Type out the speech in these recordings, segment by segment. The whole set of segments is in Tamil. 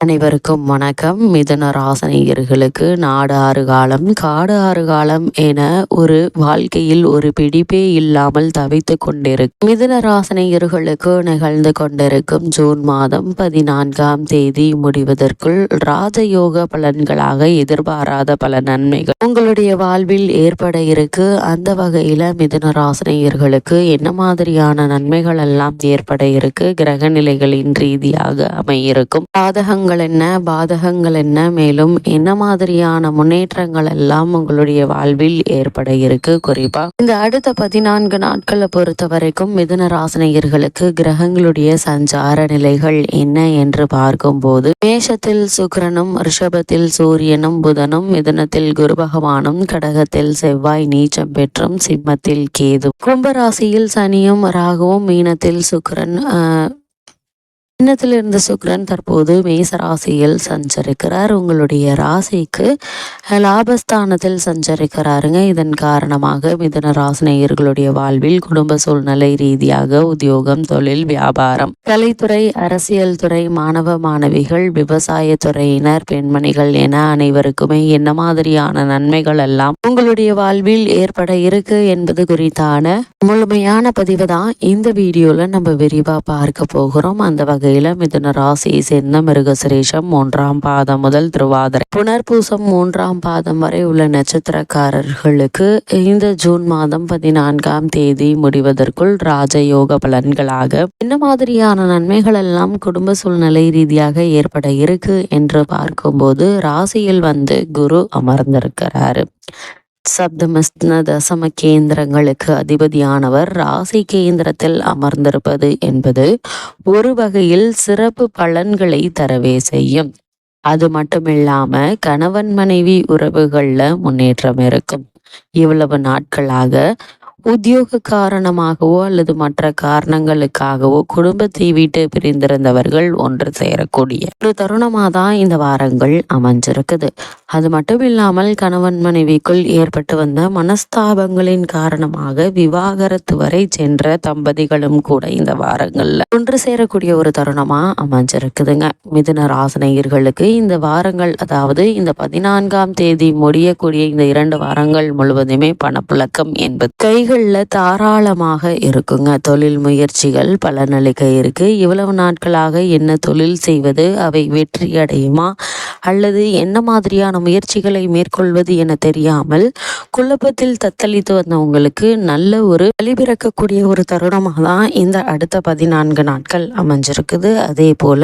அனைவருக்கும் வணக்கம். மிதன ராசனியர்களுக்கு நாடு ஆறு காலம் காடு ஆறு காலம் என ஒரு வாழ்க்கையில் ஒரு பிடிப்பே இல்லாமல் தவித்து கொண்டிருக்கும் மிதன ராசனியர்களுக்கு நிகழ்ந்து கொண்டிருக்கும் ஜூன் மாதம் பதினான்காம் தேதி முடிவதற்குள் ராஜயோக பலன்களாக எதிர்பாராத பல நன்மைகள் உங்களுடைய வாழ்வில் ஏற்பட இருக்கு. அந்த வகையில் மிதுன ராசினியர்களுக்கு என்ன மாதிரியான நன்மைகள் எல்லாம் ஏற்பட இருக்கு? கிரக நிலைகளின் ரீதியாக அமையிருக்கும். பாதகங்கள் என்ன? பாதகங்கள் என்ன? மேலும் என்ன மாதிரியான முன்னேற்றங்கள் எல்லாம் உங்களுடைய வாழ்வில் ஏற்பட இருக்கு? குறிப்பா இந்த அடுத்த பதினான்கு நாட்களை பொறுத்த வரைக்கும் மிதுன ராசினியர்களுக்கு கிரகங்களுடைய சஞ்சார நிலைகள் என்ன என்று பார்க்கும்போது மேஷத்தில் சுக்கரனும் ரிஷபத்தில் சூரியனும் புதனும் மிதுனத்தில் குருபக பகவானும் கடகத்தில் செவ்வாய் நீச்சம் பெற்றும் சிம்மத்தில் கேது. கும்பராசியில் சனியும் ராகுவும் மீனத்தில் சுக்கரன் சின்னத்தில் இருந்த தற்போது மேச ராசியில் சஞ்சரிக்கிறார். உங்களுடைய ராசிக்கு லாபஸ்தானத்தில் சஞ்சரிக்கிறாருங்க. இதன் காரணமாக மிதன ராசினியர்களுடைய வாழ்வில் குடும்ப சூழ்நிலை ரீதியாக உத்தியோகம் தொழில் வியாபாரம் கலைத்துறை அரசியல் துறை மாணவ மாணவிகள் விவசாய துறையினர் பெண்மணிகள் என அனைவருக்குமே என்ன மாதிரியான நன்மைகள் எல்லாம் உங்களுடைய வாழ்வில் ஏற்பட இருக்கு என்பது குறித்தான முழுமையான பதிவு தான் இந்த வீடியோல நம்ம விரிவா பார்க்க போகிறோம். அந்த வகை வகையில மிதுன ராசியை சேர்ந்த மிருகசிரேஷம் மூன்றாம் பாதம் முதல் திருவாதிரை. புனர்பூசம் மூன்றாம் பாதம் வரை உள்ள நட்சத்திரக்காரர்களுக்கு இந்த ஜூன் மாதம் பதினான்காம் தேதி முடிவதற்குள் ராஜயோக பலன்களாக என்ன மாதிரியான நன்மைகள் எல்லாம் குடும்ப சூழ்நிலை ரீதியாக ஏற்பட இருக்கு என்று பார்க்கும்போது ராசியில் வந்து குரு அமர்ந்திருக்கிறாரு. சப்தமஸ்ன தசம கேந்திரங்களுக்கு அதிபதியானவர் ராசி கேந்திரத்தில் அமர்ந்திருப்பது என்பது ஒரு வகையில் சிறப்பு பலன்களை தரவே செய்யும். அது மட்டுமில்லாம கணவன் மனைவி உறவுகள்ல முன்னேற்றம் இருக்கும். இவ்வளவு நாட்களாக உத்தியோக காரணமாகவோ அல்லது மற்ற காரணங்களுக்காகவோ குடும்பத்தை விட்டு பிரிந்திருந்தவர்கள் ஒன்று சேரக்கூடிய ஒரு தருணமாக தான் இந்த வாரங்கள் அமைஞ்சிருக்குது. அது மட்டும் இல்லாமல் கணவன் மனைவிக்குள் ஏற்பட்டு வந்த மனஸ்தாபங்களின் காரணமாக விவாகரத்து வரை சென்ற தம்பதிகளும் கூட இந்த வாரங்கள்ல ஒன்று சேரக்கூடிய ஒரு தருணமா அமைஞ்சிருக்குதுங்க. மிதுன ராசனையர்களுக்கு இந்த வாரங்கள் அதாவது இந்த பதினான்காம் தேதி முடியக்கூடிய இந்த இரண்டு வாரங்கள் முழுவதுமே பணப்புழக்கம் என்பது கைகள் தொழில்களில் தாராளமாக இருக்குங்க. தொழில் முயற்சிகள் பலனளிக்க இருக்குது இவ்வளவு நாட்களாக என்ன தொழில் செய்வது அவை வெற்றி அடையுமா? அல்லது என்ன மாதிரியான முயற்சிகளை மேற்கொள்வது என தெரியாமல் குழப்பத்தில் தத்தளித்து வந்தவங்களுக்கு நல்ல ஒரு வழிபிறக்கக்கூடிய ஒரு தருணமாக தான் இந்த அடுத்த பதினான்கு நாட்கள் அமைஞ்சிருக்குது. அதே போல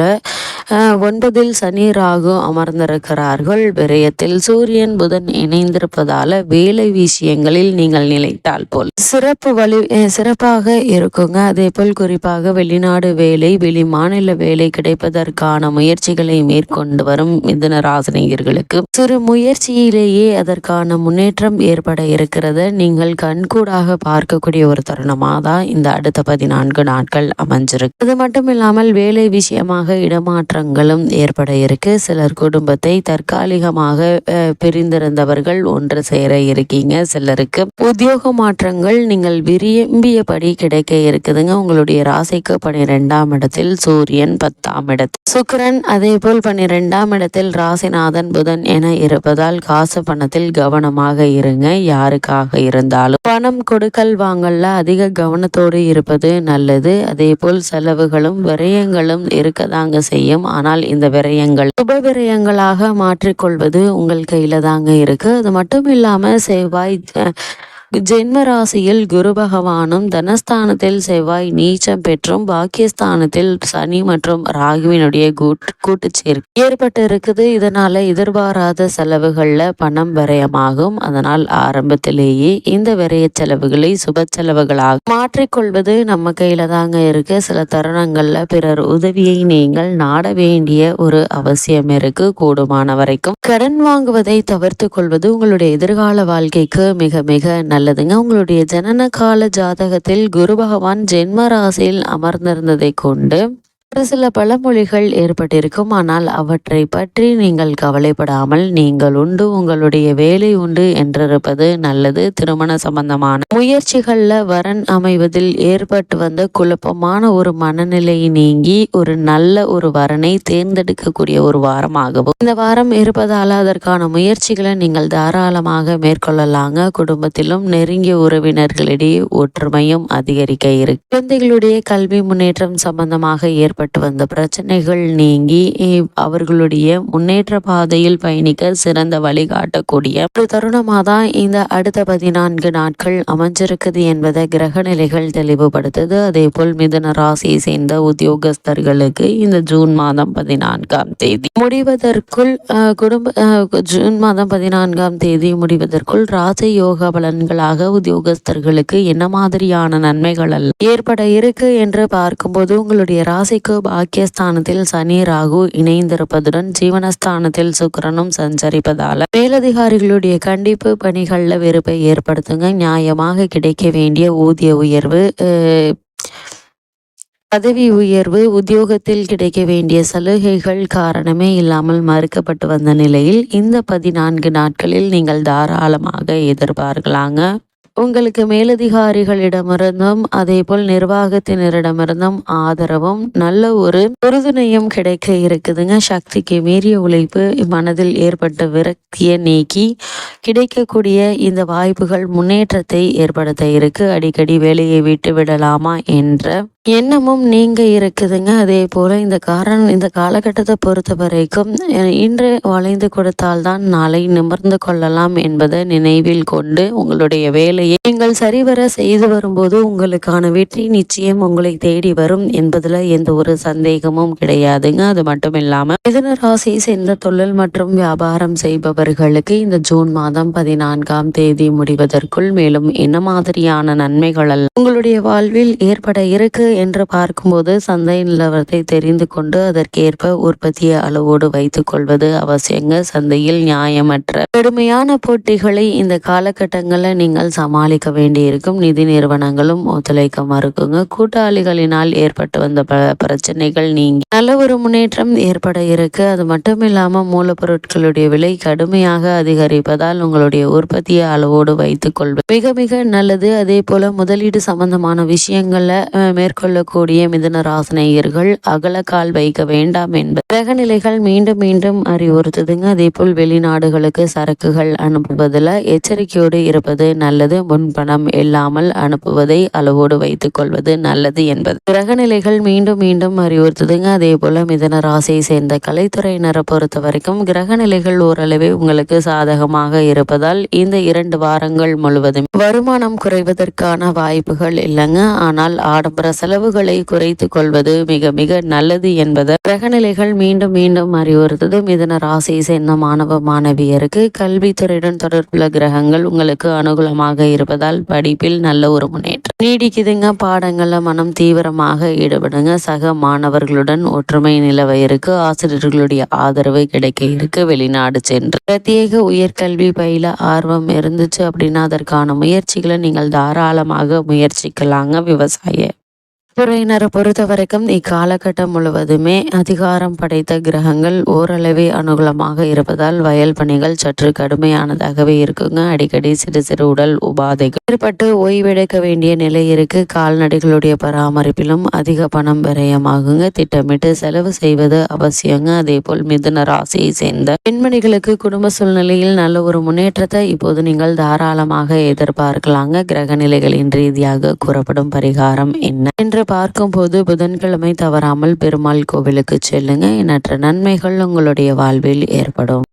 ஒன்பதில் சனி ராகு அமர்ந்திருக்கிறார்கள். விரயத்தில் சூரியன் புதன் இணைந்திருப்பதால வேலை விஷயங்களில் நீங்கள் நிலைத்தால் போல். சிறப்பு வலி சிறப்பாக இருக்குங்க. அதே போல் குறிப்பாக வெளிநாடு வேலை வெளி மாநில வேலை கிடைப்பதற்கான முயற்சிகளை மேற்கொண்டு வரும் மிதன ராசினியர்களுக்கு சிறு முயற்சியிலேயே அதற்கான முன்னேற்றம் ஏற்பட இருக்கிறது. நீங்கள் கண்கூடாக பார்க்கக்கூடிய ஒரு தருணமாக தான் இந்த அடுத்த பதினான்கு நாட்கள் அமைஞ்சிருக்கு. அது மட்டும் இல்லாமல் வேலை விஷயமாக இடமாற்றம் மாற்றங்களும் ஏற்பட இருக்கு. சிலர் குடும்பத்தை தற்காலிகமாக பிரிந்திருந்தவர்கள் ஒன்று சேர இருக்கீங்க சிலருக்கு. உத்தியோக மாற்றங்கள் நீங்கள் விரும்பியபடி கிடைக்க இருக்குதுங்க. உங்களுடைய ராசிக்கு பனிரெண்டாம் இடத்தில் சூரியன் பத்தாம் இடத்தில் சுக்கரன் அதே போல் பனிரெண்டாம் இடத்தில் ராசிநாதன் புதன் என இருப்பதால் காசு பணத்தில் கவனமாக இருங்க. யாருக்காக இருந்தாலும் பணம் கொடுக்கல் வாங்கல்ல அதிக கவனத்தோடு இருப்பது நல்லது. அதே போல் செலவுகளும் விரயங்களும் இருக்கதாங்க செய்யும். ஆனால் இந்த விரயங்கள் சுப விரயங்களாக மாற்றிக்கொள்வது உங்கள் கையில் தாங்க இருக்கு. அது மட்டும் இல்லாம செவ்வாய் ஜென்ம ராசியில் குரு பகவானும் தனஸ்தானத்தில் செவ்வாய் நீச்சம் பெற்றும் பாக்கியஸ்தானத்தில் சனி மற்றும் ராகுவினுடைய கூட்டு ஏற்பட்டு இருக்குது இதனால எதிர்பாராத செலவுகள்ல பணம் விரயமாகும். அதனால் ஆரம்பத்திலேயே இந்த விரய செலவுகளை சுப செலவுகளாக மாற்றிக்கொள்வது நம்ம கையில தாங்க இருக்கு. சில தருணங்கள்ல பிறர் உதவியை நீங்கள் நாட வேண்டிய ஒரு அவசியம் இருக்கு. கூடுமான வரைக்கும் கடன் வாங்குவதை தவிர்த்து கொள்வது உங்களுடைய எதிர்கால வாழ்க்கைக்கு மிக மிக நல்லதுங்க. உங்களுடைய ஜனன கால ஜாதகத்தில் குரு பகவான் ஜென்ம ராசியில் அமர்ந்திருந்ததை கொண்டு ஒரு சில பழமொழிகள் ஏற்பட்டிருக்கும். ஆனால் அவற்றை பற்றி நீங்கள் கவலைப்படாமல் நீங்கள் உண்டு உங்களுடைய வேலை உண்டு என்றிருப்பது நல்லது. திருமண சம்பந்தமான முயற்சிகளில் வரன் அமைவதில் ஏற்பட்டு வந்த குழப்பமான ஒரு மனநிலை நீங்கி ஒரு நல்ல ஒரு வரனை தேர்ந்தெடுக்கக்கூடிய ஒரு வாரமாகவும் இந்த வாரம் இருப்பதால் அதற்கான முயற்சிகளை நீங்கள் தாராளமாக மேற்கொள்ளலாங்க. குடும்பத்திலும் நெருங்கிய உறவினர்களிடையே ஒற்றுமையும் அதிகரிக்க இருக்கு. குழந்தைகளுடைய கல்வி முன்னேற்றம் சம்பந்தமாக ஏற்பட்டு வந்த பிரச்சனைகள் நீங்கி அவர்களுடைய முன்னேற்ற பாதையில் பயணிக்க சிறந்த வழிகாட்டக்கூடிய ஒரு தருணமாக தான் இந்த அடுத்த பதினான்கு நாட்கள் அமைஞ்சிருக்குது என்பதை கிரக நிலைகள் தெளிவுபடுத்துது. அதே போல் மிதன ராசியை சேர்ந்த உத்தியோகஸ்தர்களுக்கு இந்த ஜூன் மாதம் பதினான்காம் தேதி முடிவதற்குள் குடும்ப ஜூன் மாதம் பதினான்காம் தேதி முடிவதற்குள் ராசி யோக பலன்களாக உத்தியோகஸ்தர்களுக்கு என்ன மாதிரியான நன்மைகள் ஏற்பட இருக்கு என்று பார்க்கும்போது உங்களுடைய ராசிக்கு பாக்கியஸ்தானத்தில் சனி ராகு இணைந்திருப்பதுடன் ஜீவனஸ்தானத்தில் சுக்கரனும் சஞ்சரிப்பதால மேலதிகாரிகளுடைய கண்டிப்பு பணிகளில் வெறுப்பை ஏற்படுத்துங்க. நியாயமாக கிடைக்க வேண்டிய ஊதிய உயர்வு பதவி உயர்வு உத்தியோகத்தில் கிடைக்க வேண்டிய சலுகைகள் காரணமே இல்லாமல் மறுக்கப்பட்டு வந்த நிலையில் இந்த பதினான்கு நாட்களில் நீங்கள் தாராளமாக எதிர்பார்க்கலாங்க. உங்களுக்கு மேலதிகாரிகளிடமிருந்தும் அதே போல் நிர்வாகத்தினரிடமிருந்தும் ஆதரவும் நல்ல ஒரு உறுதுணையும் கிடைக்க இருக்குதுங்க. சக்திக்கு மீறிய உழைப்பு மனதில் ஏற்பட்ட விரக்தியை நீக்கி கிடைக்கக்கூடிய இந்த வாய்ப்புகள் முன்னேற்றத்தை ஏற்படுத்த இருக்கு. அடிக்கடி வேலையை விட்டு விடலாமா என்ற எண்ணமும் நீங்க இருக்குதுங்க. அதே போல இந்த காரணம் இந்த காலகட்டத்தை பொறுத்த வரைக்கும் இன்று வளைந்து கொடுத்தால்தான் நாளை நிமிர்ந்து கொள்ளலாம் என்பதை நினைவில் கொண்டு உங்களுடைய வேலையை நீங்கள் சரிவர செய்து வரும்போது உங்களுக்கான வெற்றி நிச்சயம் உங்களை தேடி வரும் என்பதுல எந்த ஒரு சந்தேகமும் கிடையாதுங்க. அது மட்டும் இல்லாம மிதன ராசி சேர்ந்த தொழில் மற்றும் வியாபாரம் செய்பவர்களுக்கு இந்த ஜூன் மாதம் பதினான்காம் தேதி முடிவதற்குள் மேலும் என்ன மாதிரியான நன்மைகள் உங்களுடைய வாழ்வில் ஏற்பட இருக்கு என்று பார்க்கும்போது சந்தை நிலவரத்தை தெரிந்து கொண்டு அதற்கேற்ப உற்பத்தியை அளவோடு வைத்துக் கொள்வது அவசியங்க. சந்தையில் நியாயமற்ற கடுமையான போட்டிகளை இந்த காலகட்டங்களில் நீங்கள் சமாளிக்க வேண்டியிருக்கும். நிதி நிறுவனங்களும் ஒத்துழைக்க மறுக்குங்க. கூட்டாளிகளினால் ஏற்பட்டு வந்த பிரச்சனைகள் நீங்க நல்ல ஒரு முன்னேற்றம் ஏற்பட இருக்கு. அது மட்டும் இல்லாமல் மூலப்பொருட்களுடைய விலை கடுமையாக அதிகரிப்பதால் உங்களுடைய உற்பத்தியை அளவோடு வைத்துக் கொள்வது மிக மிக நல்லது. அதே போல முதலீடு சம்பந்தமான விஷயங்களை மேற்கொள்ள கொள்ளக்கூடிய மிதுன ராசனையர்கள் அகலக்கால் வைக்க வேண்டாம் என்பது கிரகநிலைகள் மீண்டும் மீண்டும் அறிவுறுத்துதுங்க. அதே போல் வெளிநாடுகளுக்கு சரக்குகள் அனுப்புவதில் எச்சரிக்கையோடு இருப்பது நல்லது. முன்பணம் இல்லாமல் அனுப்புவதை அளவோடு வைத்துக் கொள்வது நல்லது என்பது. கிரகநிலைகள் மீண்டும் மீண்டும் அறிவுறுத்துதுங்க. அதே போல மிதன ராசியை சேர்ந்த கலைத்துறையினரை பொறுத்த வரைக்கும் கிரகநிலைகள் ஓரளவே உங்களுக்கு சாதகமாக இருப்பதால் இந்த இரண்டு வாரங்கள் முழுவதும் வருமானம் குறைவதற்கான வாய்ப்புகள் இல்லைங்க. ஆனால் ஆடம்பர செலவு செலவுகளை குறைத்து கொள்வது மிக மிக நல்லது என்பதை கிரகநிலைகள் மீண்டும் மீண்டும் அறிவுறுத்தது மிதன ராசியை சேர்ந்த மாணவ மாணவியருக்கு கல்வித்துறையுடன் தொடர்புள்ள கிரகங்கள் உங்களுக்கு அனுகூலமாக இருப்பதால் படிப்பில் நல்ல ஒரு முன்னேற்றம். நீடிக்குதுங்க பாடங்கள்ல மனம் தீவிரமாக ஈடுபடுங்க. சக மாணவர்களுடன் ஒற்றுமை நிலவ இருக்கு. ஆசிரியர்களுடைய ஆதரவு கிடைக்க இருக்கு. வெளிநாடு சென்று பிரத்யேக உயர்கல்வி பயில ஆர்வம் இருந்துச்சு அப்படின்னா அதற்கான முயற்சிகளை நீங்கள் தாராளமாக முயற்சிக்கலாங்க விவசாய துறையினரை பொறுத்த வரைக்கும் இக்காலகட்டம் முழுவதுமே அதிகாரம் படைத்த கிரகங்கள் ஓரளவே அனுகூலமாக இருப்பதால் வயல் பணிகள் சற்று கடுமையானதாகவே இருக்குங்க. அடிக்கடி சிறு சிறு உடல் உபாதைகள். ஏற்பட்டு ஓய்வெடுக்க வேண்டிய நிலை இருக்கு. கால்நடைகளுடைய பராமரிப்பிலும் அதிக பணம் விரயமாகுங்க. திட்டமிட்டு செலவு செய்வது அவசியங்க. அதே போல் மிதுன ராசியை சேர்ந்த பெண்மணிகளுக்கு குடும்ப சூழ்நிலையில் நல்ல ஒரு முன்னேற்றத்தை இப்போது நீங்கள் தாராளமாக எதிர்பார்க்கலாங்க. கிரக நிலைகளின் ரீதியாக கூறப்படும் பரிகாரம் என்ன? என்று பார்க்கும்போது புதன்கிழமை தவறாமல் பெருமாள் கோவிலுக்கு செல்லுங்க. எண்ணற்ற நன்மைகள் உங்களுடைய வாழ்வில் ஏற்படும்.